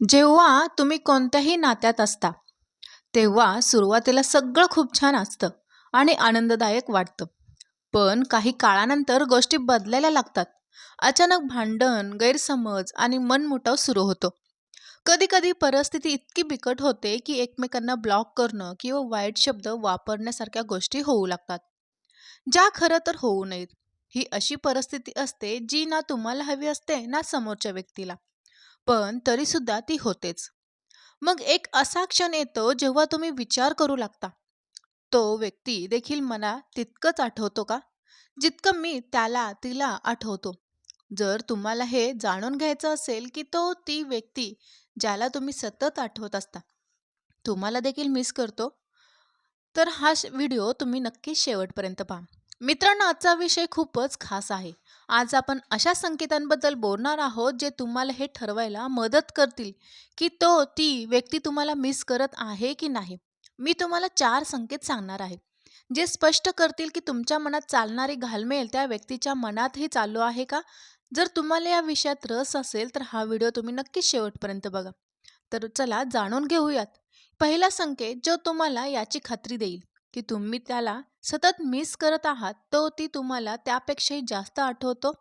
जेव्हा तुम्ही कोणत्याही नात्यात असता तेव्हा सुरुवातीला सगळं खूप छान असतं आणि आनंददायक वाटतं. पण काही काळानंतर गोष्टी बदलायला लागतात. अचानक भांडण गैरसमज आणि मनमुटाव सुरू होतो. कधी कधी परिस्थिती इतकी बिकट होते की एकमेकांना ब्लॉक करणं किंवा वाईट शब्द वापरण्यासारख्या गोष्टी होऊ लागतात. ज्या खरं तर होऊ नयेत ही अशी परिस्थिती असते जी ना तुम्हाला हवी असते ना समोरच्या व्यक्तीला. पण तरीसुद्धा ती होतेच. मग एक असा क्षण येतो जेव्हा तुम्ही विचार करू लागता, तो व्यक्ती देखील मला तितकंच आठवतो का? जितकं मी त्याला, तिला आठवतो. जर तुम्हाला हे जाणून घ्यायचं असेल, की तो ती व्यक्ती ज्याला तुम्ही सतत आठवत असता, तुम्हाला देखील मिस करतो, तर हा श व्हिडिओ तुम्ही नक्कीच शेवटपर्यंत पहा. मित्रांनो, आजचा विषय खूपच खास आहे. आज आपण अशा संकेतांबद्दल बोलणार आहोत, जे तुम्हाला हे ठरवायला मदत करतील, की तो ती व्यक्ती तुम्हाला मिस करत आहे की नाही. मी तुम्हाला चार संकेत सांगणार आहे, जे स्पष्ट करतील, की तुमच्या मनात चालणारी घालमेल त्या व्यक्तीच्या मनातही चालू आहे का? जर तुम्हाला या विषयात रस असेल, तर हा व्हिडिओ तुम्ही नक्कीच शेवटपर्यंत बघा. तर चला जाणून घेऊयात. पहिला संकेत जो तुम्हाला याची खात्री देईल, की तुम्ही त्याला सतत मिस करत आहात, तो ती तुम्हाला त्यापेक्षाही जास्त आठवतो.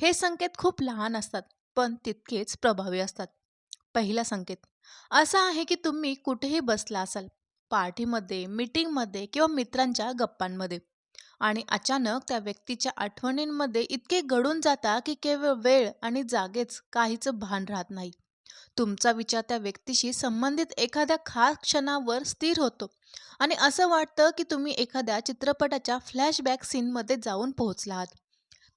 हे संकेत खूप लहान असतात, पण तितकेच प्रभावी असतात. पहिला संकेत असा आहे, की तुम्ही कुठेही बसला असाल, पार्टीमध्ये, मीटिंगमध्ये किंवा मित्रांच्या गप्पांमध्ये आणि अचानक त्या व्यक्तीच्या आठवणींमध्ये इतके गडून जाता, की केवळ वेळ आणि जागेच काहीच भान राहत नाही. तुमचा विचार त्या व्यक्तीशी संबंधित एखाद्या खास क्षणावर स्थिर होतो आणि असं वाटतं की तुम्ही एखाद्या चित्रपटाच्या फ्लॅशबॅक सीनमध्ये जाऊन पोहोचला आहात.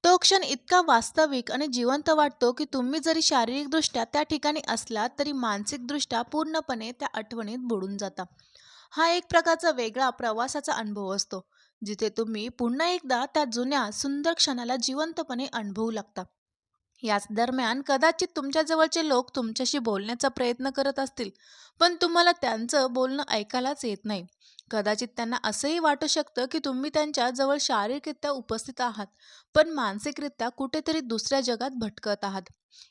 तो क्षण इतका वास्तविक आणि जिवंत वाटतो की तुम्ही जरी शारीरिकदृष्ट्या त्या ठिकाणी असलात तरी मानसिकदृष्ट्या पूर्णपणे त्या आठवणीत बुडून जाता. हा एक प्रकारचा वेगळा प्रवासाचा अनुभव असतो, जिथे तुम्ही पुन्हा एकदा त्या जुन्या सुंदर क्षणाला जिवंतपणे अनुभवू लागता. याच दरम्यान कदाचित तुमच्या जवळचे लोक तुमच्याशी बोलण्याचा प्रयत्न करत असतील, पण तुम्हाला त्यांचं बोलणं ऐकायलाच येत नाही. कदाचित त्यांना असंही वाटू शकतं, की तुम्ही त्यांच्या जवळ शारीरिकरित्या उपस्थित आहात, पण मानसिकरित्या कुठेतरी दुसऱ्या जगात भटकत आहात.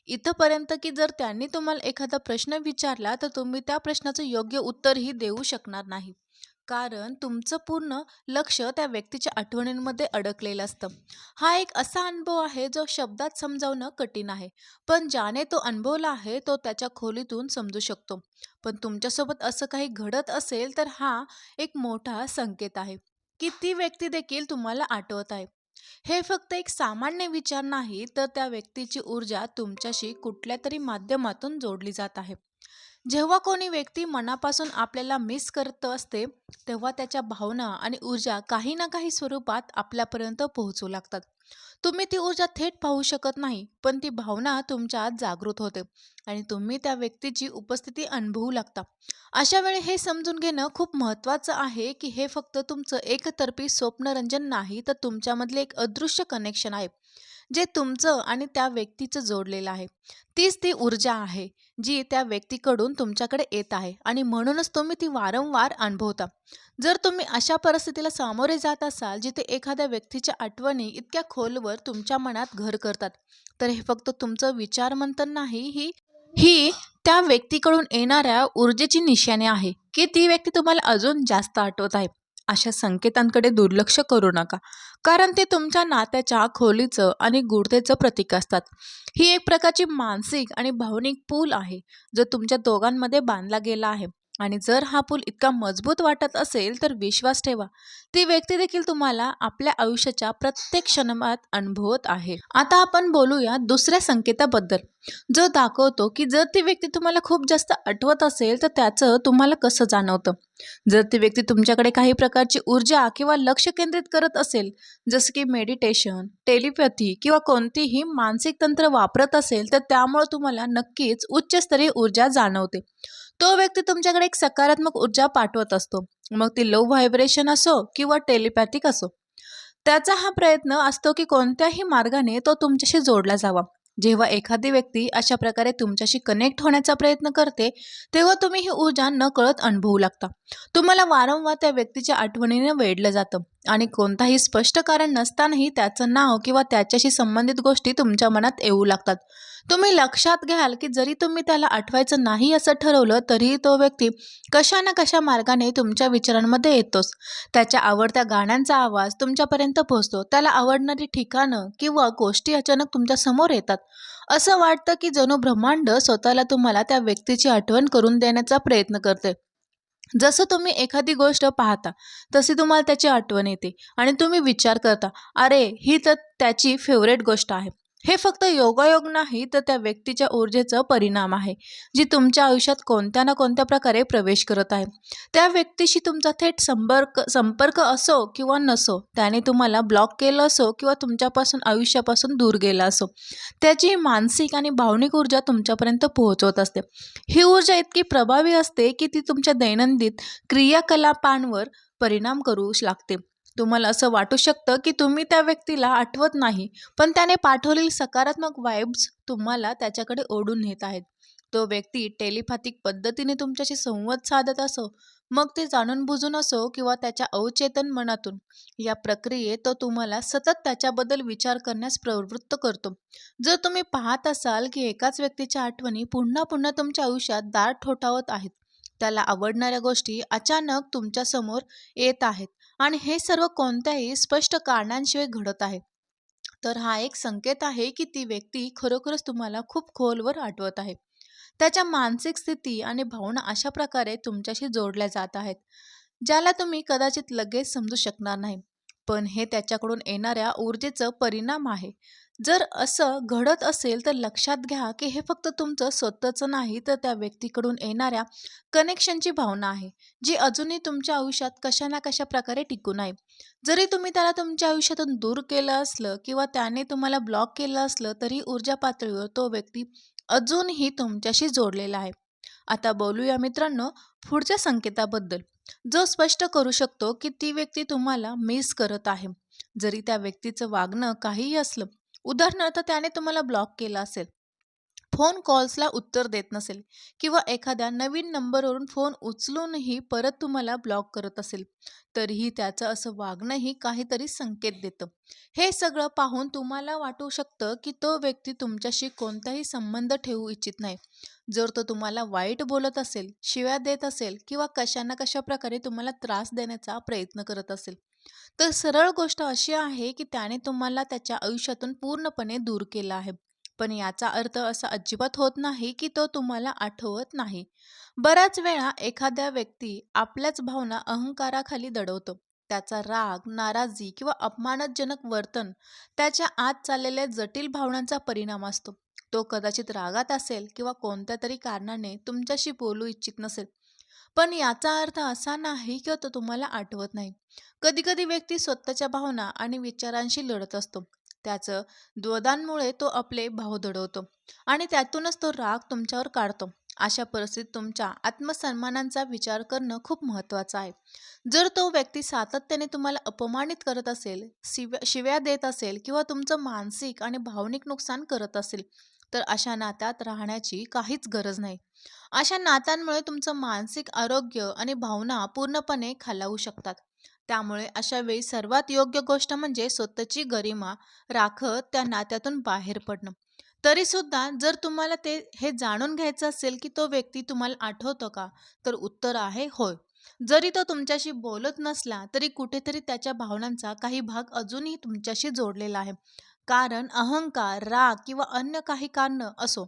इथंपर्यंत की जर त्यांनी तुम्हाला एखादा प्रश्न विचारला, तर तुम्ही त्या प्रश्नाचं योग्य उत्तरही देऊ शकणार नाही. कारण तुमचं पूर्ण लक्ष त्या व्यक्तीच्या आठवणींमध्ये अडकलेलं असतं. हा एक असा अनुभव आहे जो शब्दात समजावणं कठीण आहे. पण ज्याने तो अनुभवला आहे तो त्याच्या खोलीतून समजू शकतो. पण तुमच्यासोबत असं काही घडत असेल तर हा एक मोठा संकेत आहे, की ती व्यक्ती देखील तुम्हाला आठवत आहे. हे फक्त एक सामान्य विचार नाही, तर त्या व्यक्तीची ऊर्जा तुमच्याशी कुठल्या तरी माध्यमातून जोडली जात आहे. जेव्हा कोणी व्यक्ती मनापासून आपल्याला मिस करत असते, तेव्हा त्याच्या भावना आणि ऊर्जा काही ना काही स्वरूपात आपल्यापर्यंत पोहोचू लागतात. तुम्ही ती ऊर्जा थेट पाहू शकत नाही, पण ती भावना तुमच्या आत जागृत होते आणि तुम्ही त्या व्यक्तीची उपस्थिती अनुभवू लागता. अशा वेळी हे समजून घेणं खूप महत्त्वाचं आहे, की हे फक्त तुमचं एकतर्फी स्वप्नरंजन नाही, तर तुमच्यामधले एक अदृश्य कनेक्शन आहे, जे तुमचं आणि त्या व्यक्तीचं जोडलेलं आहे. तीच ती ऊर्जा आहे, जी त्या व्यक्तीकडून तुमच्याकडे येत आहे आणि म्हणूनच तुम्ही ती वारंवार अनुभवता. जर तुम्ही अशा परिस्थितीला सामोरे जात असाल, जिथे एखाद्या व्यक्तीच्या आठवणी इतक्या खोलवर तुमच्या मनात घर करतात, तर हे फक्त तुमचं विचारमंथन नाही, ही ही त्या व्यक्तीकडून येणाऱ्या ऊर्जेची निशाणी आहे, की ती व्यक्ती तुम्हाला अजून जास्त आठवत आहे. अशा संकेतांकडे दुर्लक्ष करू नका, कारण ते तुमच्या नात्याच्या खोलीचं आणि गुढतेचं प्रतीक असतात. ही एक प्रकारची मानसिक आणि भावनिक पूल आहे, जो तुमच्या दोघांमध्ये बांधला गेला आहे आणि जर हा पूल इतका मजबूत वाटत असेल, तर विश्वास ठेवा, ती व्यक्ती देखील तुम्हाला आपल्या आयुष्याच्या प्रत्येक क्षणात अनुभवत आहे. आता आपण बोलूया दुसऱ्या संकेताबद्दल, जो दाखवतो की जर ती व्यक्ती तुम्हाला खूप जास्त आठवत असेल, तर त्याचं तुम्हाला कसं जाणवतं. जर ती व्यक्ती तुमच्याकडे काही प्रकारची ऊर्जा किंवा लक्ष केंद्रित करत असेल, जसं की मेडिटेशन, टेलिपॅथी किंवा कोणतीही मानसिक तंत्र वापरत असेल, तर त्यामुळे तुम्हाला नक्कीच उच्चस्तरीय ऊर्जा जाणवते. तो व्यक्ती तुमच्याकडे एक सकारात्मक ऊर्जा पाठवत असतो. मग ती लो व्हायब्रेशन असो किंवा टेलिपॅथिक असो. त्याचा हा प्रयत्न असतो की कोणत्याही मार्गाने तो तुमच्याशी जोडला जावा. जेव्हा एखादी व्यक्ती अशा प्रकारे तुमच्याशी कनेक्ट होण्याचा प्रयत्न करते, तेव्हा तुम्ही ही ऊर्जा नकळत अनुभवू लागता. तुम्हाला वारंवार त्या व्यक्तीच्या आठवणीने वेढलं जातं आणि कोणताही स्पष्ट कारण नसतानाही त्याचं नाव किंवा त्याच्याशी संबंधित गोष्टी तुमच्या मनात येऊ लागतात. तुम्ही लक्षात घ्याल की जरी तुम्ही त्याला आठवायचं नाही असं ठरवलं तरीही तो व्यक्ती कशा ना कशा मार्गाने तुमच्या विचारांमध्ये येतोच. त्याच्या आवडत्या गाण्यांचा आवाज तुमच्यापर्यंत पोहोचतो. त्याला आवडणारी ठिकाणं किंवा गोष्टी अचानक तुमच्यासमोर येतात. असं वाटतं की जणू ब्रह्मांड स्वतःला तुम्हाला त्या व्यक्तीची आठवण करून देण्याचा प्रयत्न करते जसं तुम्ही एखादी गोष्ट पाहता तशी तुम्हाला त्याची आठवण येते आणि तुम्ही विचार करता अरे ही तर त्याची फेवरेट गोष्ट आहे. हे फक्त योगायोग नाही तर त्या व्यक्तीच्या ऊर्जेचा परिणाम आहे जी तुमच्या आयुष्यात कोणत्या ना कोणत्या प्रकारे प्रवेश करत आहे. त्या व्यक्तीशी तुमचा थेट संपर्क संपर्क असो किंवा नसो त्याने तुम्हाला ब्लॉक केलं असो किंवा तुमच्यापासून आयुष्यापासून दूर गेला असो त्याची मानसिक आणि भावनिक ऊर्जा तुमच्यापर्यंत पोहोचवत असते. ही ऊर्जा इतकी प्रभावी असते की ती तुमच्या दैनंदिन क्रियाकलापांवर परिणाम करू लागते. तुम्हाला असं वाटू शकतं की तुम्ही त्या व्यक्तीला आठवत नाही पण त्याने पाठवलेली सकारात्मक वाईब्स तुम्हाला त्याच्याकडे ओढून नेत आहेत. तो व्यक्ती टेलिपॅथिक पद्धतीने तुमच्याशी संवाद साधत असो मग ते जाणून बुजून असो किंवा त्याच्या अवचेतन मनातून. या प्रक्रियेत तो तुम्हाला सतत त्याच्याबद्दल विचार करण्यास प्रवृत्त करतो. जर तुम्ही पाहत असाल की एकाच व्यक्तीच्या आठवणी पुन्हा पुन्हा तुमच्या आयुष्यात दार ठोठावत आहेत त्याला आवडणाऱ्या गोष्टी अचानक तुमच्यासमोर येत आहेत. आणि हे सर्व कोणत्याही स्पष्ट कारणांशिवाय घडत आहे. तर हा एक संकेत आहे की ती व्यक्ती खरोखरच तुम्हाला खूप खोलवर आठवत आहे. त्याच्या मानसिक स्थिती आणि भावना अशा प्रकारे तुमच्याशी जोडल्या जात आहेत ज्याला तुम्ही कदाचित लगेच समजू शकणार नाही. पण हे त्याच्याकडून येणाऱ्या ऊर्जेचं परिणाम आहे. जर असं घडत असेल तर लक्षात घ्या की हे फक्त तुमचं स्वतःचं नाही तर त्या व्यक्तीकडून येणाऱ्या कनेक्शनची भावना आहे जी अजूनही तुमच्या आयुष्यात कशा ना कशा प्रकारे टिकून आहे जरी तुम्ही त्याला तुमच्या आयुष्यातून दूर केलं असलं किंवा त्याने तुम्हाला ब्लॉक केलं असलं तरी ऊर्जा पातळीवर तो व्यक्ती अजूनही तुमच्याशी जोडलेला आहे. आता बोलूया मित्रांनो पुढच्या संकेताबद्दल. जो स्पष्ट करू शकतो की ती व्यक्ती तुम्हाला मिस करत आहे. जरी त्या व्यक्तीचं वागणं काहीही असलं उदाहरणार्थ त्याने तुम्हाला ब्लॉक केलं असेल फोन कॉल्सला उत्तर देत नसेल किंवा एखाद्या नवीन नंबरवरून फोन उचलूनही परत तुम्हाला ब्लॉक करत असेल तरीही त्याचं असं वागणंही काहीतरी संकेत देतं. हे सगळं पाहून तुम्हाला वाटू शकतं की तो व्यक्ती तुमच्याशी कोणताही संबंध ठेवू इच्छित नाही. जर तो तुम्हाला वाईट बोलत असेल शिव्या देत असेल किंवा कशा ना कशा प्रकारे तुम्हाला त्रास देण्याचा प्रयत्न करत असेल तर सरळ गोष्ट अशी आहे की त्याने तुम्हाला त्याच्या आयुष्यातून पूर्णपणे दूर केलं आहे. पण याचा अर्थ असा अजिबात होत नाही की तो तुम्हाला आठवत नाही. बऱ्याच वेळा एखाद्या व्यक्ती आपल्याच भावना अहंकाराखाली दडवतो. त्याचा राग नाराजी किंवा अपमानजनक वर्तन त्याच्या आत चाललेल्या जटिल भावनांचा परिणाम असतो. तो कदाचित रागात असेल किंवा कोणत्या तरी कारणाने तुमच्याशी बोलू इच्छित नसेल. पण याचा अर्थ असा नाही की तो तुम्हाला आठवत नाही. कधी-कधी व्यक्ती स्वतःच्या भावना आणि विचारांशी लढत असतो. त्याचं द्वदांमुळे तो आपले भाव दडवतो आणि त्यातूनच तो राग तुमच्यावर काढतो. अशा परिस्थितीत तुमच्या आत्मसन्मानाचा विचार करणं खूप महत्त्वाचं आहे. जर तो व्यक्ती सातत्याने तुम्हाला अपमानित करत असेल, शिव्या शिव्या देत असेल किंवा तुमचं मानसिक आणि भावनिक नुकसान करत असेल, तर अशा नात्यात राहण्याची काहीच गरज नाही. अशा नात्यांमुळे तुमचं मानसिक आरोग्य आणि भावना पूर्णपणे खालावू शकतात. त्यामुळे अशा वेळी सर्वात योग्य गोष्ट म्हणजे स्वतःची गरिमा राखत त्या नात्यातून बाहेर पडणं. तरीसुद्धा जर तुम्हाला ते हे जाणून घ्यायचं असेल, की तो व्यक्ती तुम्हाला आठवतो का? तर उत्तर आहे होय. जरी तो तुमच्याशी बोलत नसला, तरी कुठेतरी त्याच्या भावनांचा काही भाग अजूनही तुमच्याशी जोडलेला आहे. कारण अहंकार, राग किंवा अन्य काही कारण असो,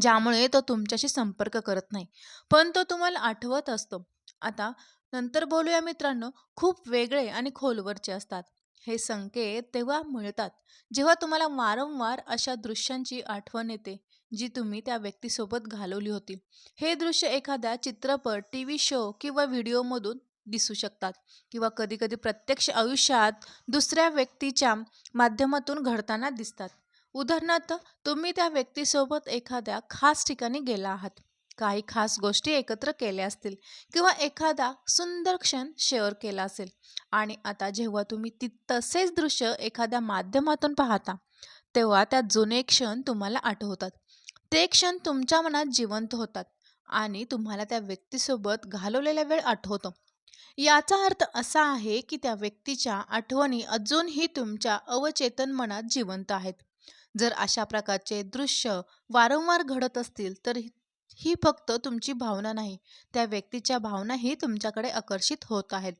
ज्यामुळे तो तुमच्याशी संपर्क करत नाही. पण तो तुम्हाला आठवत असतो. आता नंतर बोलूया मित्रांनो, खूप वेगळे आणि खोलवरचे असतात. हे संकेत तेव्हा मिळतात, जेव्हा तुम्हाला वारंवार अशा दृश्यांची आठवण येते, जी तुम्ही त्या व्यक्तीसोबत घालवली होती. हे दृश्य एखाद्या चित्रपट, टी व्ही शो किंवा व्हिडिओमधून दिसू शकतात किंवा कधीकधी प्रत्यक्ष आयुष्यात दुसऱ्या व्यक्तीच्या माध्यमातून घडताना दिसतात. उदाहरणार्थ, तुम्ही त्या व्यक्तीसोबत एखाद्या खास ठिकाणी गेला आहात. काही खास गोष्टी एकत्र केल्या असतील किंवा एखादा सुंदर क्षण शेअर केला असेल. आणि आता जेव्हा तुम्ही ती तसेच दृश्य एखाद्या माध्यमातून पाहता तेव्हा त्या जुने क्षण तुम्हाला आठवतात. ते क्षण तुमच्या मनात जिवंत होतात आणि तुम्हाला त्या व्यक्तीसोबत घालवलेला वेळ आठवतो. याचा अर्थ असा आहे की त्या व्यक्तीच्या आठवणी अजूनही तुमच्या अवचेतन मनात जिवंत आहेत. जर अशा प्रकारचे दृश्य वारंवार घडत असतील तर ही फक्त तुमची भावना नाही त्या व्यक्तीच्या भावनाही तुमच्याकडे आकर्षित होत आहेत.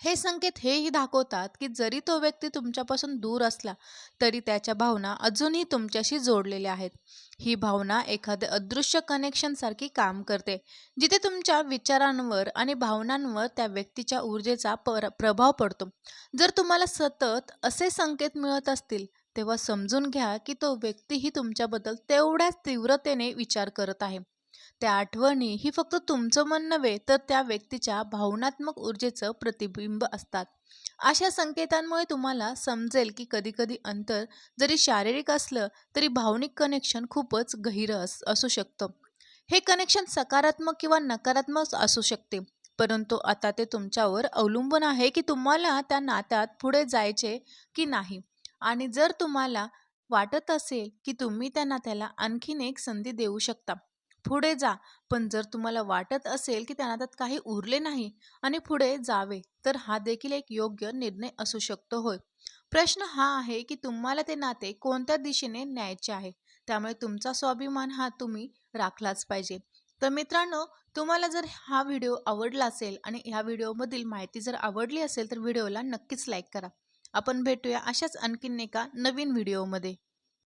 हे संकेत हेही दाखवतात की जरी तो व्यक्ती तुमच्यापासून दूर असला तरी त्याच्या भावना अजूनही तुमच्याशी जोडलेल्या आहेत. ही भावना एखाद्या अदृश्य कनेक्शनसारखी काम करते जिथे तुमच्या विचारांवर आणि भावनांवर त्या व्यक्तीच्या ऊर्जेचा पर प्रभाव पडतो. जर तुम्हाला सतत असे संकेत मिळत असतील तेव्हा समजून घ्या की तो व्यक्तीही तुमच्याबद्दल तेवढ्याच तीव्रतेने विचार करत आहे. त्या आठवणी ही फक्त तुमचं मन नव्हे तर त्या व्यक्तीच्या भावनात्मक ऊर्जेचं प्रतिबिंब असतात. अशा संकेतांमुळे तुम्हाला समजेल की कधीकधी अंतर जरी शारीरिक असलं तरी भावनिक कनेक्शन खूपच गहिर अस असू शकतं. हे कनेक्शन सकारात्मक किंवा नकारात्मक असू शकते परंतु आता ते तुमच्यावर अवलंबून आहे की तुम्हाला त्या नात्यात पुढे जायचे की नाही. आणि जर तुम्हाला वाटत असेल की तुम्ही त्यांना त्याला आणखीन एक संधी देऊ शकता पुढे जा. पण जर तुम्हाला वाटत असेल की त्यांना त्यात काही उरले नाही आणि पुढे जावे तर हा देखील एक योग्य निर्णय असू शकतो होय. प्रश्न हा आहे की तुम्हाला ते नाते कोणत्या दिशेने न्यायचे आहे? त्यामुळे तुमचा स्वाभिमान हा तुम्ही राखलाच पाहिजे. तर मित्रांनो तुम्हाला जर हा व्हिडिओ आवडला असेल आणि ह्या व्हिडिओमधील माहिती जर आवडली असेल तर व्हिडिओला नक्कीच लाईक करा. आपण भेटूया अशाच आणखीन एका नवीन व्हिडिओमध्ये.